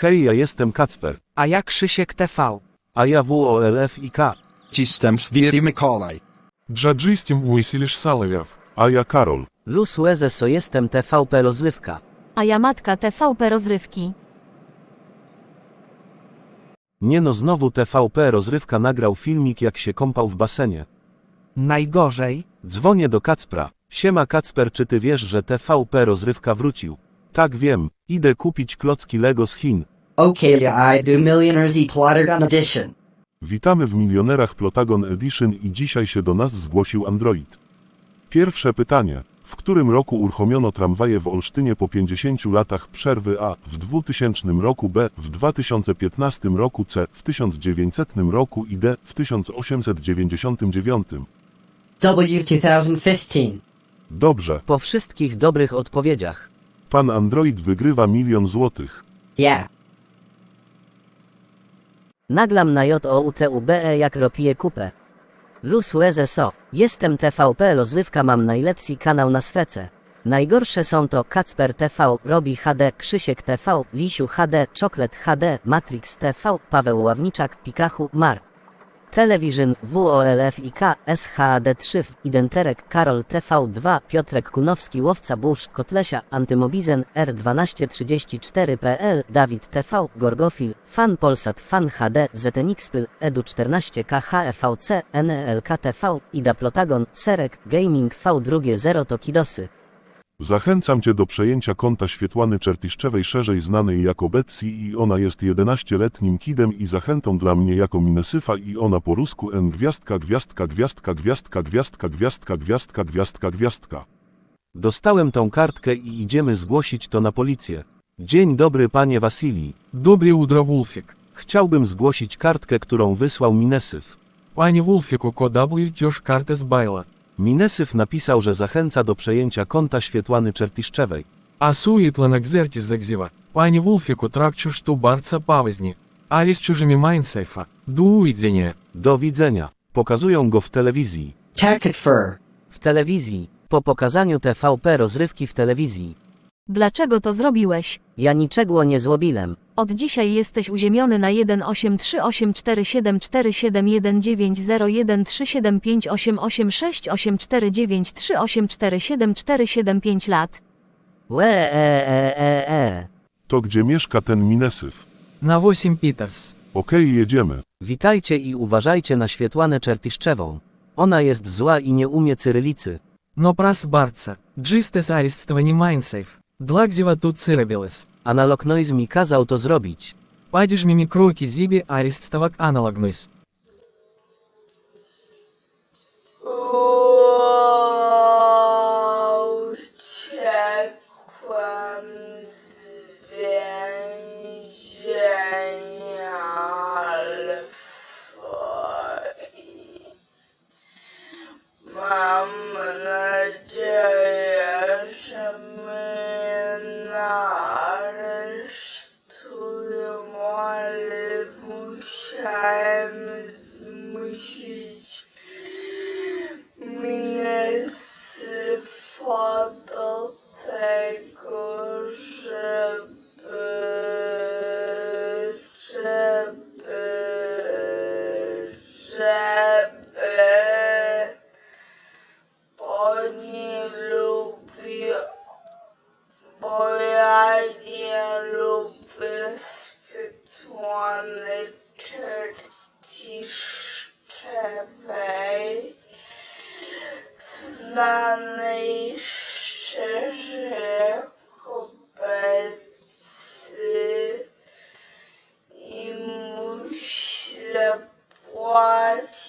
Hej, ja jestem Kacper. A ja Krzysiek TV. A ja WOLF i K. Jestem Свирий Миколай. Джаджистим Уисилиш Саловев. A ja Karol. Luz Łezeso jestem TVP Rozrywka. A ja matka TVP rozrywki. Nie no znowu TVP rozrywka nagrał filmik jak się kąpał w basenie. Najgorzej. Dzwonię do Kacpra. Siema Kacper czy ty wiesz, że TVP rozrywka wrócił? Tak wiem, idę kupić klocki Lego z Chin. Okay, yeah, I do Millionaires E Plottergun Edition. Witamy w Milionerach Plotagon Edition i dzisiaj się do nas zgłosił Android. Pierwsze pytanie. W którym roku uruchomiono tramwaje w Olsztynie po 50 latach przerwy A, w 2000 roku B, w 2015 roku C, w 1900 roku i D, w 1899? W 2015. Dobrze, Po wszystkich dobrych odpowiedziach. pan Android wygrywa milion złotych. Yeah. Naglam na JOUTUBE jak ropię kupę. Luz Łezeso. Jestem TVP Rozrywka mam najlepszy kanał na swece. Najgorsze są to Kacper TV, Robi HD, Krzysiek TV, Lisiu HD, Czoklet HD, Matrix TV, Paweł Ławniczak, Pikachu, Mar. Television, WOLF i K, SHD3, Identerek, Karol TV2, Piotrek Kunowski, Łowca Burz, Kotlesia, Antymobizen, R1234PL, Dawid TV, Gorgofil, Fan Polsat, Fan HD, ZNXPL, Edu14 KHFVC, NLK TV, Ida Plotagon, Serek, Gaming V2 Zero Tokidosy. Zachęcam Cię do przejęcia konta Świetłany Czertiszczewej szerzej znanej jako Betsy i ona jest 11-letnim kidem i zachętą dla mnie jako Minesyfa i ona po rusku N gwiazdka gwiazdka gwiazdka gwiazdka gwiazdka gwiazdka gwiazdka gwiazdka gwiazdka. Dostałem tą kartkę i idziemy zgłosić to na policję. Dzień dobry panie Wasilii. Dobry udro Wulfik. Chciałbym zgłosić kartkę, którą wysłał Minesyf. Panie Wulfiku, koda wyjdziesz kartę z Bajla. Minesyf napisał, że zachęca do przejęcia konta Świetłany Czertiszczewej. А суетла на гзерте загзива. Пане Вулфику тракчу, что барца павозни. Али с чужими майнсейфа. Дуидзене. Do widzenia. Pokazują go w telewizji. Tacket Fur. W telewizji. Po pokazaniu TVP Rozrywki w telewizji. Dlaczego to zrobiłeś? Ja niczego nie złobiłem. Od dzisiaj jesteś uziemiony na 183847190190138868493847475 lat. Łe e e e e. To gdzie mieszka ten Minesyf? На 8 Питерс. Okej, jedziemy. Witajcie i uważajcie na Świetłanę Czertiszczewą. Ona jest zła i nie umie cyrylicy. Но прос барца. Джистес арестствани майнсейф. Dla wzięła tu cyrabilis. Analognoizm mi kazał to zrobić. Падеж мими кроки зиби аристовак аналогнойс. Мама, pojaznie lub wyspytłony czerki szczewej, znanej szczerze kobecy i musi zapłacić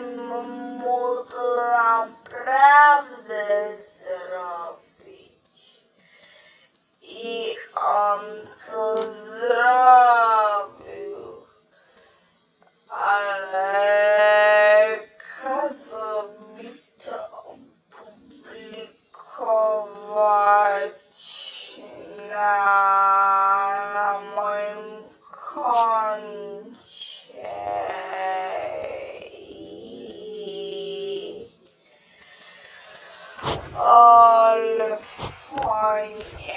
mógł naprawdę zrobić. I on to zrobił. Ale że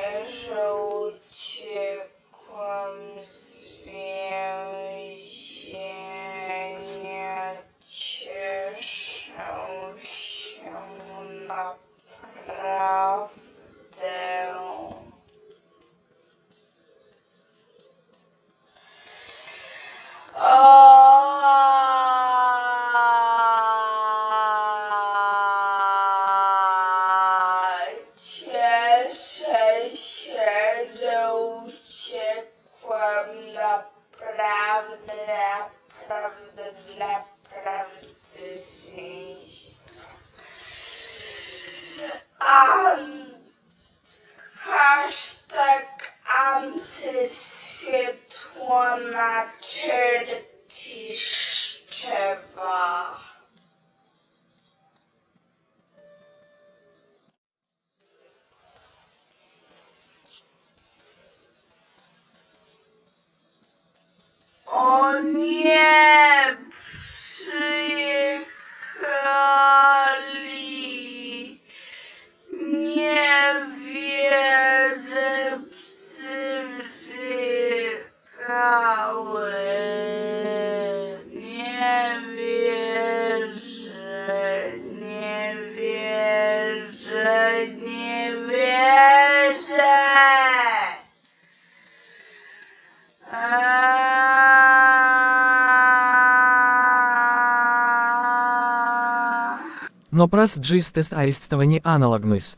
No pras jest aresztowanie analognis.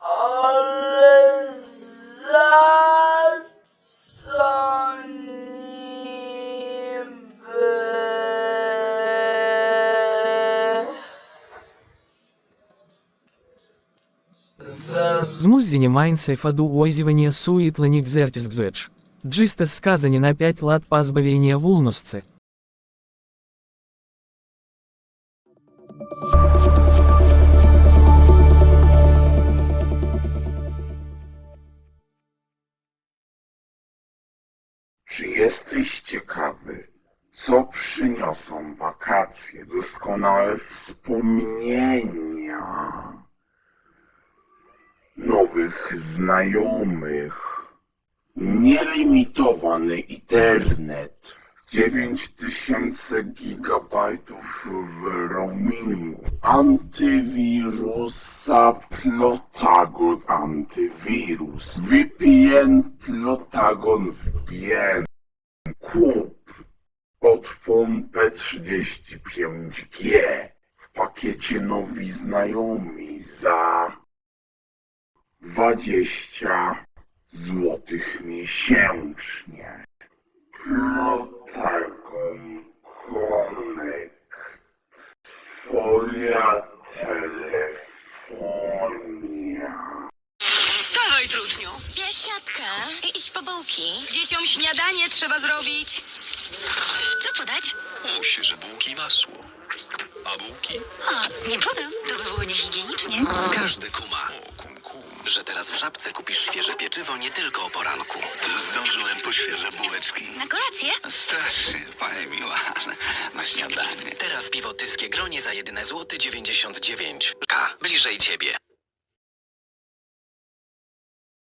Ale za co niby? Змузіння Майнсейфа до уозівання суетлених зертізгзуеч. Джисте сказані на 5 лат позбавления вольности. Czy jesteś ciekawy, co przyniosą wakacje? Doskonałe wspomnienia, nowych znajomych, nielimitowany internet, 9000 gigabajtów w roamingu, antywirusa Plotagon antywirus, VPN Plotagon VPN, kup Otfon P35G w pakiecie nowi znajomi za 20 złotych miesięcznie. Plotagon Connect. Twoja telefonia. Wstawaj, trudniu. Bierz siatkę i idź po bułki. Dzieciom śniadanie trzeba zrobić. Co podać? Świeże bułki i masło. A bułki? A, nie podam. To by było niehigienicznie. Każdy kuma. Że teraz w Żabce kupisz świeże pieczywo nie tylko o poranku. Zdążyłem po świeże bułeczki. Na kolację? Strasznie, pani miła, ale na śniadanie. Teraz piwo Tyskie Gronie za jedyne złoty 99. K. Bliżej ciebie.